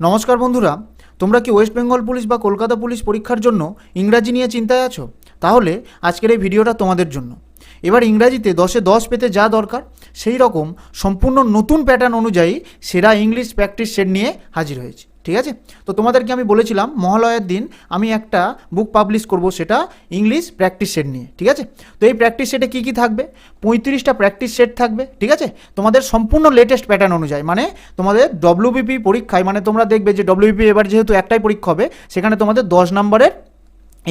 নমস্কার বন্ধুরা, তোমরা কি ওয়েস্ট বেঙ্গল পুলিশ বা কলকাতা পুলিশ পরীক্ষার জন্য ইংরাজি নিয়ে চিন্তায় আছো? তাহলে আজকের এই ভিডিওটা তোমাদের জন্য। এবার ইংরাজিতে দশে দশ পেতে যা দরকার, সেই রকম সম্পূর্ণ নতুন প্যাটার্ন অনুযায়ী সেরা ইংলিশ প্র্যাকটিস সেট নিয়ে হাজির হয়েছে। ঠিক আছে? তো তোমাদেরকে আমি বলেছিলাম, মহালয়ার দিন আমি একটা বুক পাবলিশ করব সেটা ইংলিশ প্র্যাকটিস সেট নিয়ে, ঠিক আছে? তো এই প্র্যাকটিস সেটে কী কী থাকবে? পঁয়ত্রিশটা প্র্যাকটিস সেট থাকবে, ঠিক আছে? তোমাদের সম্পূর্ণ লেটেস্ট প্যাটার্ন অনুযায়ী মানে তোমাদের ডব্লিউবিপি পরীক্ষায় মানে তোমরা দেখবে যে ডব্লিউবিপি এবার যেহেতু একটাই পরীক্ষা হবে, সেখানে তোমাদের দশ নম্বরের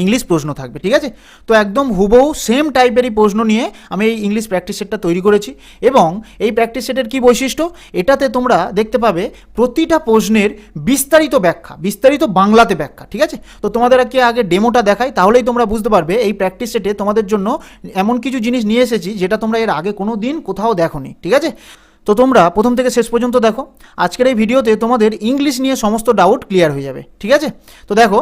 ইংলিশ প্রশ্ন থাকবে, ঠিক আছে? তো একদম হুবহু সেম টাইপেরই প্রশ্ন নিয়ে আমি এই ইংলিশ প্র্যাকটিস সেটটা তৈরি করেছি এবং এই প্র্যাকটিস সেটের কী বৈশিষ্ট্য? এটাতে তোমরা দেখতে পাবে প্রতিটা প্রশ্নের বিস্তারিত ব্যাখ্যা, বিস্তারিত বাংলাতে ব্যাখ্যা, ঠিক আছে? তো তোমাদেরকে আগে ডেমোটা দেখাই, তাহলেই তোমরা বুঝতে পারবে এই প্র্যাকটিস সেটে তোমাদের জন্য এমন কিছু জিনিস নিয়ে এসেছি যেটা তোমরা এর আগে কোনো দিন কোথাও দেখোনি, ঠিক আছে? তো তোমরা প্রথম থেকে শেষ পর্যন্ত দেখো, আজকের এই ভিডিওতে তোমাদের ইংলিশ নিয়ে সমস্ত ডাউট ক্লিয়ার হয়ে যাবে, ঠিক আছে? তো দেখো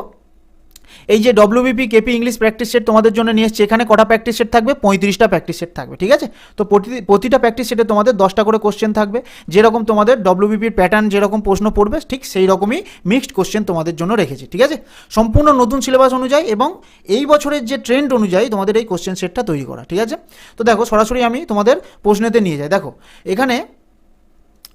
এই যে WBP KP English practice set তোমাদের জন্য নিয়ে এসছে, এখানে কটা প্র্যাকটিস সেট থাকবে? পঁয়ত্রিশটা প্র্যাকটিস সেট থাকবে, ঠিক আছে? তো প্রতি- প্রতিটা প্র্যাকটিস সেটে তোমাদের দশটা করে কোশ্চেন থাকবে। যেরকম তোমাদের ডব্লিউবিপির প্যাটার্ন যেরকম প্রশ্ন পড়বে, ঠিক সেই রকমই মিক্সড কোশ্চেন তোমাদের জন্য রেখেছি, ঠিক আছে? সম্পূর্ণ নতুন সিলেবাস অনুযায়ী এবং এই বছরের যে ট্রেন্ড অনুযায়ী তোমাদের এই কোশ্চেন সেটটা তৈরি করা, ঠিক আছে? তো দেখো সরাসরি আমি তোমাদের প্রশ্নেতে নিয়ে যাই। দেখো, এখানে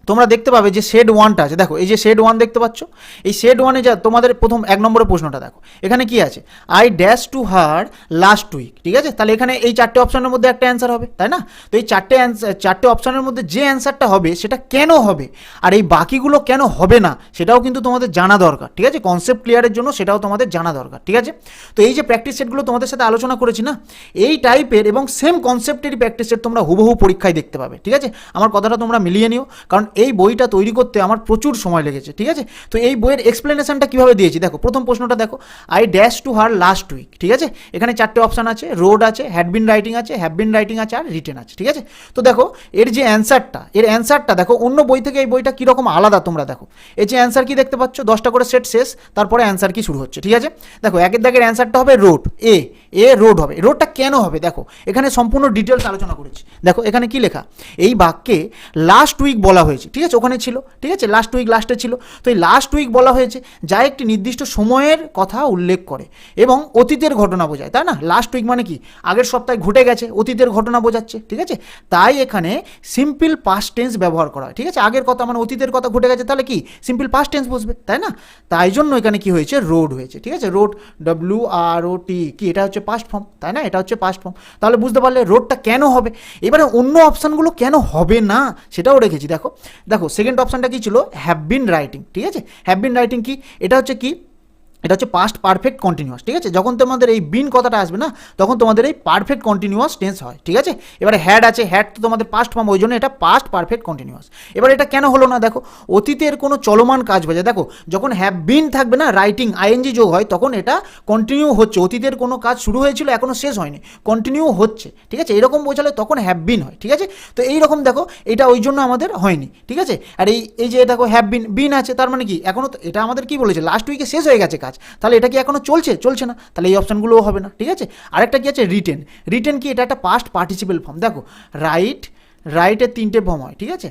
তোমরা দেখতে পাবে যে শেড ওয়ানটা আছে। দেখো, এই যে শেড ওয়ান দেখতে পাচ্ছ? এই শেড ওয়ানে যা, তোমাদের প্রথম এক নম্বরের প্রশ্নটা দেখো। এখানে কি আছে? I dash to her last week ঠিক আছে? তাহলে এখানে এই চারটে অপশনের মধ্যে একটা অ্যান্সার হবে, তাই না? তো এই চারটে অ্যান্সার চারটে অপশনের মধ্যে যে অ্যান্সারটা হবে, সেটা কেন হবে? আর এই বাকিগুলো কেন হবে না, সেটাও কিন্তু তোমাদের জানা দরকার, ঠিক আছে? কনসেপ্ট ক্লিয়ারের জন্য সেটাও তোমাদের জানা দরকার, ঠিক আছে? তো এই যে প্র্যাকটিস সেটগুলো তোমাদের সাথে আলোচনা করেছি না, এই টাইপের এবং সেম কনসেপ্টেরই প্র্যাকটিস সেট তোমরা হুবহু পরীক্ষায় দেখতে পাবে, ঠিক আছে? আমার কথাটা তোমরা মিলিয়ে নিও, কারণ এই বইটা তৈরি করতে আমার প্রচুর সময় লেগেছে, ঠিক আছে? তো এই বইয়ের এক্সপ্লেনেশনটা কীভাবে দিয়েছি? দেখো, প্রথম প্রশ্নটা দেখো I dash to her last week ঠিক আছে? এখানে চারটে অপশান আছে রোড আছে হ্যাড বিন রাইটিং আছে হ্যাভ বিন রাইটিং আছে, আর রিটেন আছে, ঠিক আছে? তো দেখো, এর যে অ্যান্সারটা এর অ্যান্সারটা দেখো, অন্য বই থেকে এই বইটা কীরকম আলাদা তোমরা দেখো? এই যে অ্যান্সার কি দেখতে পাচ্ছ? দশটা করে সেট শেষ, তারপরে অ্যান্সার কি শুরু হচ্ছে, ঠিক আছে? দেখো, একের দাগের অ্যান্সারটা হবে রোড এ এ রোড হবে। রোডটা কেন হবে? দেখো, এখানে সম্পূর্ণ ডিটেলস আলোচনা করেছি। দেখো, এখানে কি লেখা? এই বাক্যে লাস্ট উইক বলা হয়েছে। ঠিক আছে, ওখানে ছিল। ঠিক আছে লাস্ট উইক লাস্টে ছিল। তো এই লাস্ট উইক বলা হয়েছে, যা একটি নির্দিষ্ট সময়ের কথা উল্লেখ করে এবং অতীতের ঘটনা বোঝায়। তাই না? লাস্ট উইক মানে কি? আগের সপ্তাহে ঘটে গেছে, অতীতের ঘটনা বোঝাচ্ছে। ঠিক আছে? তাই এখানে সিম্পল পাস্ট টেন্স ব্যবহার করা হয়। ঠিক আছে? আগের কথা মানে অতীতের কথা ঘটে গেছে, তাহলে কি? সিম্পল পাস্ট টেন্স বসবে। তাই না? তাই জন্য এখানে কি হয়েছে? রোড হয়েছে। ঠিক আছে? রোড ডব্লিউ আর ও টি কি? এটা হচ্ছে পাস্ট ফর্ম তাই না? এটা হচ্ছে পাস্ট ফর্ম তাহলে বুঝতে পারলে রোডটা কেন হবে? এবারে অন্য অপশানগুলো কেন হবে না? সেটাও রেখেছি, দেখো। দেখো সেকেন্ড অপশানটা কী ছিল? হ্যাভ বিন রাইটিং ঠিক আছে? হ্যাভ বিন রাইটিং কি? এটা হচ্ছে কি? এটা হচ্ছে পাস্ট পারফেক্ট কন্টিনিউয়াস ঠিক আছে? যখন তোমাদের এই বিন কথাটা আসবে না, তখন তোমাদের এই পারফেক্ট কন্টিনিউয়াস টেন্স হয়, ঠিক আছে? এবারে হ্যাড আছে হ্যাড তো তোমাদের পাস্ট ফর্ম ওই জন্য এটা পাস্ট পারফেক্ট কন্টিনিউয়াস এবার এটা কেন হলো না, দেখো, অতীতের কোনো চলমান কাজ বোঝায় দেখো, যখন হ্যাভ বিন থাকবে না রাইটিং আইএনজি যোগ হয়, তখন এটা কন্টিনিউ হচ্ছে। অতীতের কোনো কাজ শুরু হয়েছিল এখনও শেষ হয়নি কন্টিনিউ হচ্ছে, ঠিক আছে? এরকম বোঝালে তখন হ্যাভ বিন হয়, ঠিক আছে? তো এই রকম দেখো, এটা ওই জন্য আমাদের হয়নি, ঠিক আছে? আর এই এই যে দেখো হ্যাভ বিন বিন আছে, তার মানে কি? এখনও এটা আমাদের কি বলেছে? লাস্ট উইকে শেষ হয়ে গেছে কাজ। তাহলে এটা কি এখনও চলছে? চলছে না। তাহলে এই অপশানগুলোও হবে না, ঠিক আছে? আরেকটা কি আছে? রিটেন রিটেন কি? এটা একটা পাস্ট পার্টিসিপেল ফর্ম দেখো রাইট রাইটের তিনটে ফর্ম হয়, ঠিক আছে?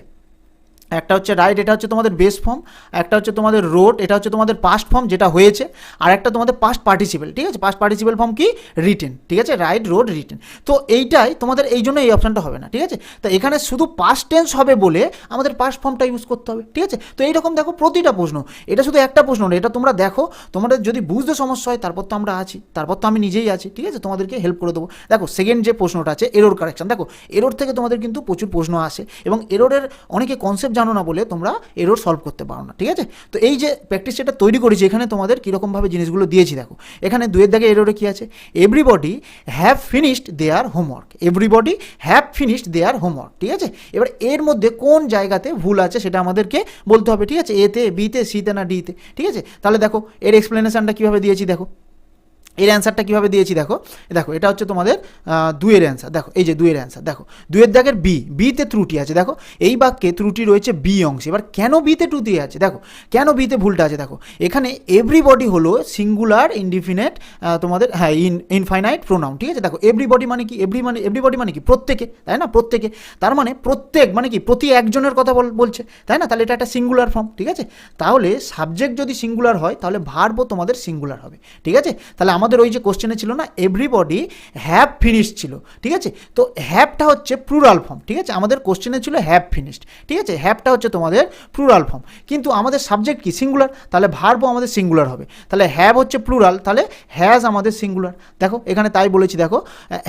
একটা হচ্ছে রাইট এটা হচ্ছে তোমাদের বেস ফর্ম একটা হচ্ছে তোমাদের রোড এটা হচ্ছে তোমাদের পাস্ট ফর্ম যেটা হয়েছে, আর একটা তোমাদের পাস্ট পার্টিসিপেল ঠিক আছে? পাস্ট পার্টিসিপেল ফর্ম কি? রিটেন ঠিক আছে? রাইট রোড রিটেন তো এইটাই তোমাদের এই জন্য এই অপশানটা হবে না, ঠিক আছে? তো এখানে শুধু পাস্ট টেন্স হবে বলে আমাদের পাস্ট ফর্মটা ইউজ করতে হবে, ঠিক আছে? তো এইরকম দেখো প্রতিটা প্রশ্ন, এটা শুধু একটা প্রশ্ন না, এটা তোমরা দেখো, তোমাদের যদি বুঝতে সমস্যা হয়, তারপর তো আমরা আছি, তারপর তো আমি নিজেই আছি, ঠিক আছে? তোমাদেরকে হেল্প করে দেবো। দেখো সেকেন্ড যে প্রশ্নটা আছে এরোর কারেকশন দেখো এরোর থেকে তোমাদের কিন্তু প্রচুর প্রশ্ন আসে, এবং এরোরের অনেকে কনসেপ্ট জানো না বলে তোমরা এরোর সলভ করতে পারো না, ঠিক আছে? তো এই যে প্র্যাকটিস সেটা তৈরি করেছি, এখানে তোমাদের কীরকমভাবে জিনিসগুলো দিয়েছি, দেখো। এখানে দুয়ের দাগে এরোরে কী আছে? Everybody have finished their homework everybody have finished their homework ঠিক আছে? এবার এর মধ্যে কোন জায়গাতে ভুল আছে সেটা আমাদেরকে বলতে হবে, ঠিক আছে? এতে, বিতে, সিতে না ডিতে, ঠিক আছে? তাহলে দেখো, এর এক্সপ্লেনেশনটা কীভাবে দিয়েছি, দেখো। এর অ্যান্সারটা কীভাবে দিয়েছি দেখো? দেখো, এটা হচ্ছে তোমাদের দুয়ের অ্যান্সার দেখো, এই যে দুয়ের অ্যান্সার দেখো। দুয়ের দাগের বি বিতে ত্রুটি আছে, দেখো। এই বাক্যে ত্রুটি রয়েছে বি অংশে। এবার কেন বিতে ত্রুটি আছে? দেখো, কেন বিতে ভুলটা আছে? দেখো, এখানে এভরিবডি হলো সিঙ্গুলার ইনডিফিনেট তোমাদের হ্যাঁ ইন ইনফাইনাইট প্রোনাউন ঠিক আছে? দেখো এভরিবডি মানে কি? এভরি মানে এভরিবডি মানে কি? প্রত্যেকে, তাই না? প্রত্যেকে। তার মানে প্রত্যেক মানে কি? প্রতি একজনের কথা বল, বলছে, তাই না? তাহলে এটা একটা সিঙ্গুলার ফর্ম ঠিক আছে? তাহলে সাবজেক্ট যদি সিঙ্গুলার হয়, তাহলে ভার্বও তোমাদের সিঙ্গুলার হবে, ঠিক আছে? তাহলে আমাদের ওই যে কোশ্চেনে ছিল না এভরিবডি হ্যাভ ফিনিশড ছিল, ঠিক আছে? তো হ্যাভটা হচ্ছে প্লুরাল ফর্ম ঠিক আছে? আমাদের কোশ্চেনে ছিল হ্যাভ ফিনিশড ঠিক আছে? হ্যাভটা হচ্ছে তোমাদের প্লুরাল ফর্ম কিন্তু আমাদের সাবজেক্ট কি? সিঙ্গুলার তাহলে ভার্বও আমাদের সিঙ্গুলার হবে। তাহলে হ্যাভ হচ্ছে প্লুরাল তাহলে হ্যাজ আমাদের সিঙ্গুলার দেখো, এখানে তাই বলেছি, দেখো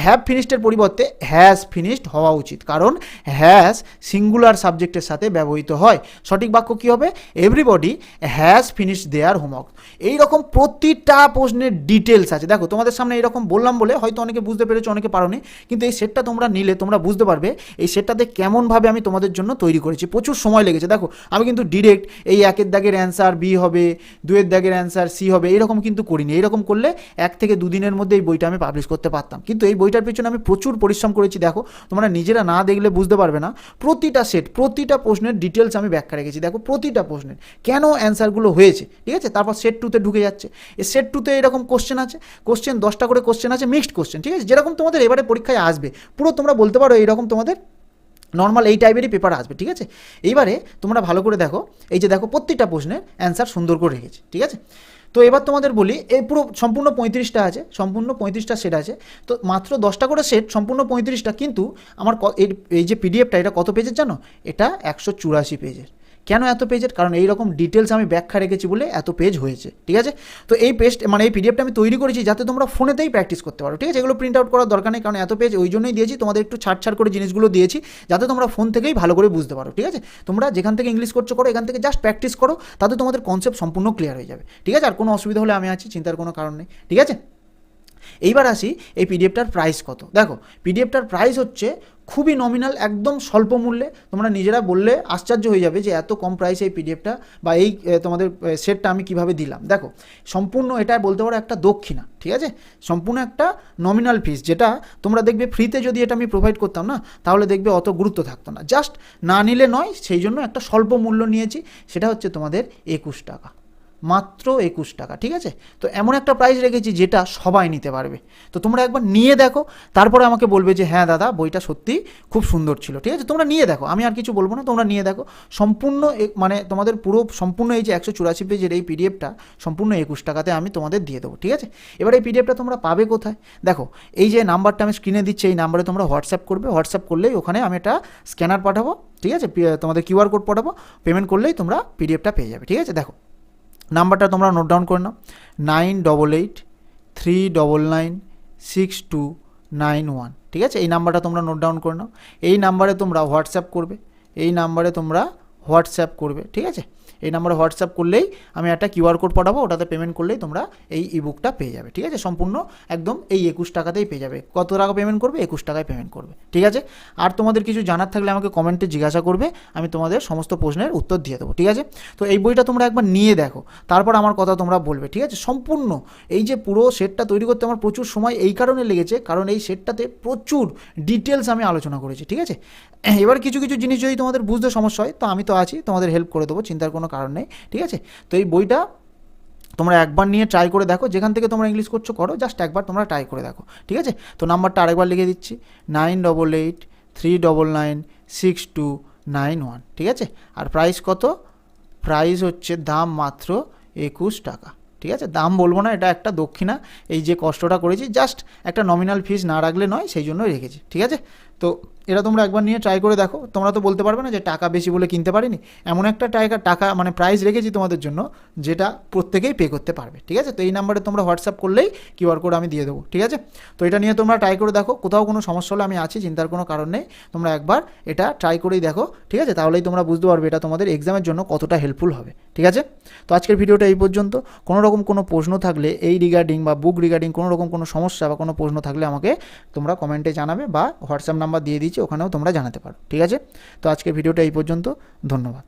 হ্যাভ ফিনিশডের পরিবর্তে হ্যাজ ফিনিশড হওয়া উচিত, কারণ হ্যাজ সিঙ্গুলার সাবজেক্টের সাথে ব্যবহৃত হয়। সঠিক বাক্য কী হবে? Everybody has finished their homework এইরকম প্রতিটা প্রশ্নের ডিটেলস আছে। দেখো, তোমাদের সামনে এরকম বললাম বলে হয়তো অনেকে বুঝতে পেরেছ, অনেকে পারোনি, কিন্তু এই সেটটা তোমরা নিলে, তোমরা বুঝতে পারবে এই সেটটাতে কেমনভাবে আমি তোমাদের জন্য তৈরি করেছি। প্রচুর সময় লেগেছে। দেখো, আমি কিন্তু ডিরেক্ট এই একের দাগের অ্যান্সার বি হবে দুয়ের দাগের অ্যান্সার সি হবে, এরকম কিন্তু করিনি। এরকম করলে এক থেকে দুদিনের মধ্যে এই বইটা আমি পাবলিশ করতে পারতাম। কিন্তু এই বইটার পিছনে আমি প্রচুর পরিশ্রম করেছি। দেখো, তোমরা নিজেরা না দেখলে বুঝতে পারবে না। প্রতিটা সেট প্রতিটা প্রশ্নের ডিটেলস আমি ব্যাখ্যা রেখেছি। দেখো, প্রতিটা প্রশ্নের কেন অ্যান্সারগুলো হয়েছে? ঠিক আছে? তারপর সেট টুতে ঢুকে যাচ্ছে। এই সেট টুতে এরকম কোশ্চেন আছে? কোশ্চেন দশটা করে কোশ্চেন আছে মিক্সড কোশ্চেন ঠিক আছে? যেরকম তোমাদের এবারে পরীক্ষায় আসবে, পুরো তোমরা বলতে পারো এইরকম তোমাদের নর্মাল এই টাইপেরই পেপার আসবে, ঠিক আছে? এইবারে তোমরা ভালো করে দেখো, এই যে দেখো প্রত্যেকটা প্রশ্নের অ্যান্সার সুন্দর করে রেখেছে, ঠিক আছে? তো এবার তোমাদের বলি, এই পুরো সম্পূর্ণ পঁয়ত্রিশটা আছে, সম্পূর্ণ পঁয়ত্রিশটা সেট আছে, তো মাত্র দশটা করে সেট সম্পূর্ণ পঁয়ত্রিশটা, কিন্তু আমার এই যে পিডিএফটা এটা কত পেজের জানো? এটা একশো চুরাশি পেজের কেন এত পেজের কারণ এই রকম ডিটেলস আমি ব্যাখ্যা রেখেছি বলে এত পেজ হয়েছে, ঠিক আছে? তো এই পেজ মানে এই পিডিএফটা আমি তৈরি করেছি যাতে তোমরা ফোনেতেই প্র্যাকটিস করতে পারো, ঠিক আছে? এগুলো প্রিন্ট আউট করার দরকার নেই, কারণ এত পেজ ওই জন্যই দিয়েছি, তোমাদের একটু ছাড় ছাড় করে জিনিসগুলো দিয়েছি যাতে তোমরা ফোন থেকেই ভালো করে বুঝতে পারো, ঠিক আছে? তোমরা যেখান থেকে ইংলিশ করছ করো এখান থেকে জাস্ট প্র্যাকটিস করো, তাতে তোমাদের কনসেপ্ট সম্পূর্ণ ক্লিয়ার হয়ে যাবে, ঠিক আছে? আর কোনো অসুবিধা হলে আমি আছি, চিন্তার কোনো কারণ নেই, ঠিক আছে? এইবার আসি এই পিডিএফটার প্রাইস কত। দেখো পিডিএফটার প্রাইস হচ্ছে খুবই নমিনাল একদম স্বল্প মূল্যে। তোমরা নিজেরা বললে আশ্চর্য হয়ে যাবে যে এত কম প্রাইসে এই পিডিএফটা বা এই তোমাদের সেটটা আমি কীভাবে দিলাম। দেখো, সম্পূর্ণ এটা বলতে পারো একটা দক্ষিণা, ঠিক আছে? সম্পূর্ণ একটা নমিনাল ফিস যেটা তোমরা দেখবে ফ্রিতে যদি এটা আমি প্রোভাইড করতাম না, তাহলে দেখবে অত গুরুত্ব থাকতো না। জাস্ট না নিলে নয়, সেই জন্য একটা স্বল্প মূল্য নিয়েছি, সেটা হচ্ছে তোমাদের একুশ টাকা। মাত্র একুশ টাকা, ঠিক আছে? তো এমন একটা প্রাইস রেখেছি যেটা সবাই নিতে পারবে। তো তোমরা একবার নিয়ে দেখো, তারপরে আমাকে বলবে যে হ্যাঁ দাদা, বইটা সত্যি খুব সুন্দর ছিল। ঠিক আছে? তোমরা নিয়ে দেখো, আমি আর কিছু বলব না, তোমরা নিয়ে দেখো। সম্পূর্ণ মানে তোমাদের পুরো, সম্পূর্ণ এই যে একশো চুরাশি পেজের এই পিডিএফটা সম্পূর্ণ একুশ টাকাতে আমি তোমাদের দিয়ে দেবো, ঠিক আছে? এবার এই পিডিএফটা তোমরা পাবে কোথায়? দেখো, এই যে নাম্বারটা আমি স্ক্রিনে দিচ্ছি, এই নাম্বারে তোমরা হোয়াটসঅ্যাপ করবে। হোয়াটসঅ্যাপ করলেই ওখানে আমি একটা স্ক্যানার পাঠাবো, ঠিক আছে? তোমাদের কিউআর কোড পাঠাবো। পেমেন্ট করলেই তোমরা পিডিএফটা পেয়ে যাবে, ঠিক আছে? দেখো নাম্বারটা তোমরা নোট ডাউন করে নাও। Nine double eight three double nine six two nine one ঠিক আছে? এই নাম্বারটা তোমরা নোট ডাউন করে নাও। এই নাম্বারে তোমরা হোয়াটসঅ্যাপ করবে। এই নাম্বারে তোমরা হোয়াটসঅ্যাপ করবে। ঠিক আছে? এই নাম্বারে হোয়াটসঅ্যাপ করলেই আমি একটা কিউআর কোড পাঠাবো, ওটাতে পেমেন্ট করলেই তোমরা এই ইবুকটা পেয়ে যাবে, ঠিক আছে? সম্পূর্ণ একদম এই একুশ টাকাতেই পেয়ে যাবে। কত টাকা পেমেন্ট করবে? একুশ টাকায় পেমেন্ট করবে, ঠিক আছে? আর তোমাদের কিছু জানার থাকলে আমাকে কমেন্টে জিজ্ঞাসা করবে, আমি তোমাদের সমস্ত প্রশ্নের উত্তর দিয়ে দেবো, ঠিক আছে? তো এই বইটা তোমরা একবার নিয়ে দেখো, তারপর আমার কথা তোমরা বলবে, ঠিক আছে? সম্পূর্ণ এই যে পুরো সেটটা তৈরি করতে আমার প্রচুর সময় এই কারণে লেগেছে, কারণ এই সেটটাতে প্রচুর ডিটেলস আমি আলোচনা করেছি, ঠিক আছে? এবার কিছু কিছু জিনিস যদি তোমাদের বুঝতে সমস্যা হয়, তো আমি তো আছি, তোমাদের হেল্প করে দেবো, চিন্তার কোনো কারণ নেই, ঠিক আছে? তো এই বইটা তোমরা একবার নিয়ে ট্রাই করে দেখো, যেখান থেকে তোমরা ইংলিশ করছ করো জাস্ট একবার তোমরা ট্রাই করে দেখো, ঠিক আছে? তো নাম্বারটা আরেকবার লিখে দিচ্ছি nine double eight three double nine six two nine one ঠিক আছে? আর প্রাইস কত? প্রাইস হচ্ছে দাম মাত্র একুশ টাকা, ঠিক আছে? দাম বলব না, এটা একটা দক্ষিণা, এই যে কষ্টটা করেছি জাস্ট একটা নমিনাল ফিস না রাখলে নয়, সেই জন্যই রেখেছি, ঠিক আছে? তো এটা তোমরা একবার নিয়ে ট্রাই করে দেখো। তোমরা তো বলতে পারবে না যে টাকা বেশি বলে কিনতে পারিনি। এমন একটা টাকা টাকা মানে প্রাইস রেখেছি তোমাদের জন্য, যেটা প্রত্যেকেই পে করতে পারবে, ঠিক আছে? তো এই নাম্বারে তোমরা হোয়াটসঅ্যাপ করলেই কিউআর কোড আমি দিয়ে দেবো, ঠিক আছে? তো এটা নিয়ে তোমরা ট্রাই করে দেখো। কোথাও কোনো সমস্যা হলে আমি আছি, চিন্তার কোনো কারণ নেই। তোমরা একবার এটা ট্রাই করেই দেখো, ঠিক আছে? তাহলেই তোমরা বুঝতে পারবে এটা তোমাদের এক্সামের জন্য কতটা হেল্পফুল হবে, ঠিক আছে? তো আজকের ভিডিওটা এই পর্যন্ত। কোনো রকম কোনো প্রশ্ন থাকলে, এই রিগার্ডিং বা বুক রিগার্ডিং কোনো রকম কোনো সমস্যা বা কোনো প্রশ্ন থাকলে আমাকে তোমরা কমেন্টে জানাবে বা হোয়াটসঅ্যাপ নাম্বার দিয়ে দিয়েছি, ওখানেও তোমরা জানাতে পারো। ঠিক আছে? তো আজকের ভিডিওটা এই পর্যন্ত। ধন্যবাদ।